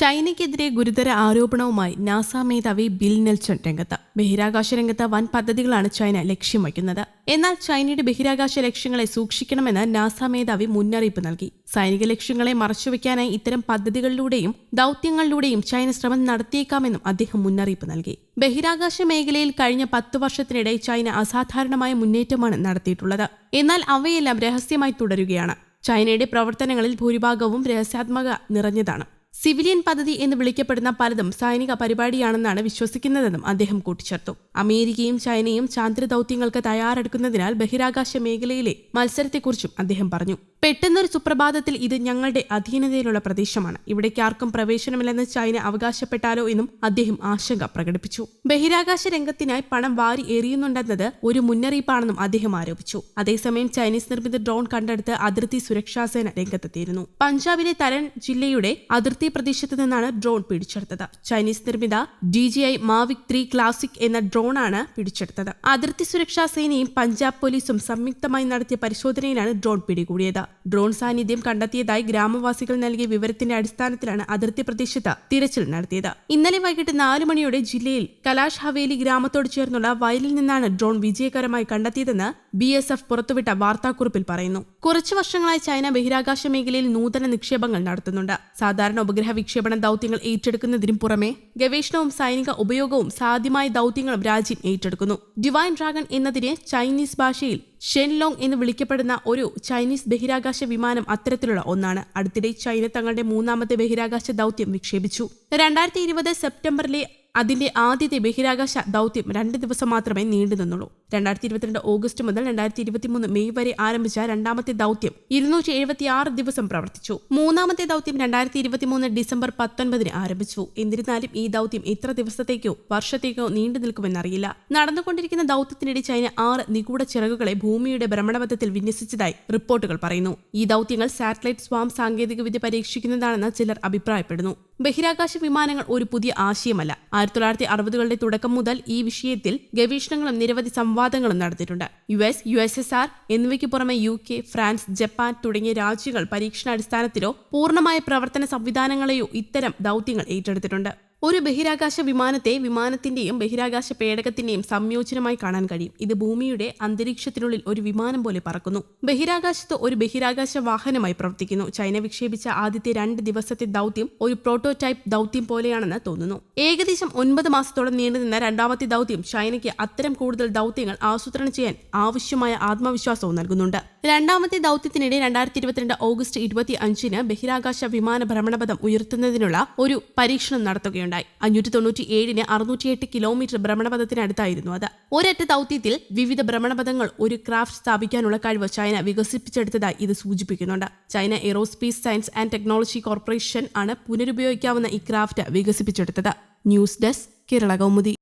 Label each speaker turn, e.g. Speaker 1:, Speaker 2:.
Speaker 1: ചൈനയ്ക്കെതിരെ ഗുരുതര ആരോപണവുമായി നാസ മേധാവി ബിൽ നെൽസൺ രംഗത്ത്. ബഹിരാകാശ രംഗത്ത് വൻ പദ്ധതികളാണ് ചൈന ലക്ഷ്യം വയ്ക്കുന്നത്. എന്നാൽ ചൈനയുടെ ബഹിരാകാശ ലക്ഷ്യങ്ങളെ സൂക്ഷിക്കണമെന്ന് നാസ മേധാവി മുന്നറിയിപ്പ് നൽകി. സൈനിക ലക്ഷ്യങ്ങളെ മറച്ചുവെക്കാനായി ഇത്തരം പദ്ധതികളിലൂടെയും ദൌത്യങ്ങളിലൂടെയും ചൈന ശ്രമം നടത്തിയേക്കാമെന്നും അദ്ദേഹം മുന്നറിയിപ്പ് നൽകി. ബഹിരാകാശ മേഖലയിൽ കഴിഞ്ഞ പത്ത് വർഷത്തിനിടെ ചൈന അസാധാരണമായ മുന്നേറ്റമാണ് നടത്തിയിട്ടുള്ളത്. എന്നാൽ അവയെല്ലാം രഹസ്യമായി തുടരുകയാണ്. ചൈനയുടെ പ്രവർത്തനങ്ങളിൽ ഭൂരിഭാഗവും രഹസ്യാത്മക നിറഞ്ഞതാണ്. സിവിലിയൻ പദ്ധതി എന്ന് വിളിക്കപ്പെടുന്ന പലതും സൈനിക പരിപാടിയാണെന്നാണ് വിശ്വസിക്കുന്നതെന്നും അദ്ദേഹം കൂട്ടിച്ചേർത്തു. അമേരിക്കയും ചൈനയും ചാന്ദ്ര ദൌത്യങ്ങൾക്ക് തയ്യാറെടുക്കുന്നതിനാൽ ബഹിരാകാശ മേഖലയിലെ മത്സരത്തെക്കുറിച്ചും അദ്ദേഹം പറഞ്ഞു. പെട്ടെന്നൊരു സുപ്രഭാതത്തിൽ ഇത് ഞങ്ങളുടെ അധീനതയിലുള്ള പ്രദേശമാണ്. ഇവിടേക്ക് ആർക്കും പ്രവേശനമില്ലെന്ന് ചൈന അവകാശപ്പെട്ടാലോ എന്നും അദ്ദേഹം ആശങ്ക പ്രകടിപ്പിച്ചു. ബഹിരാകാശ രംഗത്തിനായി പണം വാരി എറിയുന്നുണ്ടെന്നത് ഒരു മുന്നറിയിപ്പാണെന്നും അദ്ദേഹം ആരോപിച്ചു. അതേസമയം ചൈനീസ് നിർമ്മിത ഡ്രോൺ കണ്ടെടുത്ത് അതിർത്തി സുരക്ഷാസേന രംഗത്തെത്തിയിരുന്നു. പഞ്ചാബിലെ തരൺ ജില്ലയുടെ അതിർത്തി പ്രദേശത്ത് നിന്നാണ് ഡ്രോൺ പിടിച്ചെടുത്തത്. ചൈനീസ് നിർമ്മിത D J I Mavic three classic എന്ന ഡ്രോണാണ് പിടിച്ചെടുത്തത്. അതിർത്തി സുരക്ഷാ സേനയും പഞ്ചാബ് പോലീസും സംയുക്തമായി നടത്തിയ പരിശോധനയിലാണ് ഡ്രോൺ പിടികൂടിയത്. ഡ്രോൺ സാന്നിധ്യം കണ്ടെത്തിയതായി ഗ്രാമവാസികൾ നൽകിയ വിവരത്തിന്റെ അടിസ്ഥാനത്തിലാണ് അതിർത്തി പ്രദേശത്ത് തിരച്ചിൽ നടത്തിയത്. ഇന്നലെ വൈകിട്ട് നാലു മണിയോടെ ജില്ലയിൽ കലാഷ് ഹവേലി ഗ്രാമത്തോട് ചേർന്നുള്ള വയലിൽ നിന്നാണ് ഡ്രോൺ വിജയകരമായി കണ്ടെത്തിയതെന്ന് ബി എസ് എഫ് പുറത്തുവിട്ട വാർത്താക്കുറിപ്പിൽ പറയുന്നു. കുറച്ചു വർഷങ്ങളായി ചൈന ബഹിരാകാശ മേഖലയിൽ നൂതന നിക്ഷേപങ്ങൾ നടത്തുന്നുണ്ട്. സാധാരണ ഉപഗ്രഹ വിക്ഷേപണ ദൌത്യങ്ങൾ ഏറ്റെടുക്കുന്നതിനും പുറമെ ഗവേഷണവും സൈനിക ഉപയോഗവും സാധ്യമായ ദൌത്യങ്ങളും രാജ്യം ഏറ്റെടുക്കുന്നു. ഡിവൈൻ ഡ്രാഗൺ എന്നതിനെ ചൈനീസ് ഭാഷയിൽ ഷെൻലോങ് എന്ന് വിളിക്കപ്പെടുന്ന ഒരു ചൈനീസ് ബഹിരാകാശ വിമാനം അത്തരത്തിലുള്ള ഒന്നാണ്. അടുത്തിടെ ചൈന തങ്ങളുടെ മൂന്നാമത്തെ ബഹിരാകാശ ദൗത്യം വിക്ഷേപിച്ചു. രണ്ടായിരത്തി ഇരുപത് സെപ്റ്റംബറിലെ അതിന്റെ ആദ്യത്തെ ബഹിരാകാശ ദൗത്യം രണ്ട് ദിവസം മാത്രമേ നീണ്ടു നിന്നുള്ളൂ. രണ്ടായിരത്തി ഇരുപത്തിരണ്ട് ഓഗസ്റ്റ് മുതൽ രണ്ടായിരത്തി ഇരുപത്തിമൂന്ന് മെയ് വരെ ആരംഭിച്ച രണ്ടാമത്തെ ദൗത്യം ഇരുന്നൂറ്റി എഴുപത്തി ആറ് ദിവസം പ്രവർത്തിച്ചു. മൂന്നാമത്തെ ദൗത്യം രണ്ടായിരത്തി ഇരുപത്തിമൂന്ന് ഡിസംബർ പത്തൊൻപതിന് ആരംഭിച്ചു. എന്നിരുന്നാലും ഈ ദൗത്യം എത്ര ദിവസത്തേക്കോ വർഷത്തേക്കോ നീണ്ടു നിൽക്കുമെന്നറിയില്ല. നടന്നുകൊണ്ടിരിക്കുന്ന ദൌത്യത്തിനിടെ ചൈന ആറ് നിഗൂഢ ചിറകുകളെ ഭൂമിയുടെ ഭ്രമണപഥത്തിൽ വിന്യസിച്ചതായി റിപ്പോർട്ടുകൾ പറയുന്നു. ഈ ദൗത്യങ്ങൾ സാറ്റലൈറ്റ് സ്വാം സാങ്കേതികവിദ്യ പരീക്ഷിക്കുന്നതാണെന്ന് ചിലർ അഭിപ്രായപ്പെടുന്നു. ബഹിരാകാശ വിമാനങ്ങൾ ഒരു പുതിയ ആശയമല്ല. ആയിരത്തി തൊള്ളായിരത്തി അറുപതുകളുടെ തുടക്കം മുതൽ ഈ വിഷയത്തിൽ ഗവേഷണങ്ങളും നിരവധി സംവാദങ്ങളും നടത്തിയിട്ടുണ്ട്. U S U S S R എന്നിവയ്ക്ക് പുറമെ യു കെ ഫ്രാൻസ് ജപ്പാൻ തുടങ്ങിയ രാജ്യങ്ങൾ പരീക്ഷണാടിസ്ഥാനത്തിലോ പൂർണമായ പ്രവർത്തന സംവിധാനങ്ങളെയോ ഇത്തരം ദൗത്യങ്ങൾ ഏറ്റെടുത്തിട്ടുണ്ട്. ഒരു ബഹിരാകാശ വിമാനത്തെ വിമാനത്തിന്റെയും ബഹിരാകാശ പേടകത്തിന്റെയും സംയോജനമായി കാണാൻ കഴിയും. ഇത് ഭൂമിയുടെ അന്തരീക്ഷത്തിനുള്ളിൽ ഒരു വിമാനം പോലെ പറക്കുന്നു. ബഹിരാകാശത്ത് ഒരു ബഹിരാകാശ വാഹനമായി പ്രവർത്തിക്കുന്നു. ചൈന വിക്ഷേപിച്ച ആദ്യത്തെ രണ്ട് ദിവസത്തെ ദൌത്യം ഒരു പ്രോട്ടോടൈപ്പ് ദൌത്യം പോലെയാണെന്ന് തോന്നുന്നു. ഏകദേശം ഒൻപത് മാസത്തോളം നീണ്ടുനിന്ന രണ്ടാമത്തെ ദൌത്യം ചൈനയ്ക്ക് അത്തരം കൂടുതൽ ദൌത്യങ്ങൾ ആസൂത്രണം ചെയ്യാൻ ആവശ്യമായ ആത്മവിശ്വാസവും നൽകുന്നുണ്ട്. രണ്ടാമത്തെ ദൌത്യത്തിനിടെ രണ്ടായിരത്തി ഇരുപത്തിരണ്ട് ഓഗസ്റ്റ് ഇരുപത്തി അഞ്ചിന് ബഹിരാകാശ വിമാന ഭ്രമണപഥം ഉയർത്തുന്നതിനുള്ള ഒരു പരീക്ഷണം നടത്തുകയുണ്ടായി. അഞ്ഞൂറ്റി തൊണ്ണൂറ്റി ഏഴിന് അറുന്നൂറ്റിയെട്ട് കിലോമീറ്റർ ഭ്രമണപഥത്തിനടുത്തായിരുന്നു അത്. ഒരൊറ്റ ദൌത്യത്തിൽ വിവിധ ഭ്രമണപഥങ്ങൾ ഒരു ക്രാഫ്റ്റ് സ്ഥാപിക്കാനുള്ള കഴിവ് ചൈന വികസിപ്പിച്ചെടുത്തതായി ഇത് സൂചിപ്പിക്കുന്നുണ്ട്. China aerospace science and technology corporation ആണ് പുനരുപയോഗിക്കാവുന്ന ഈ ക്രാഫ്റ്റ് വികസിപ്പിച്ചെടുത്തത്. News desk Kerala Kaumudi.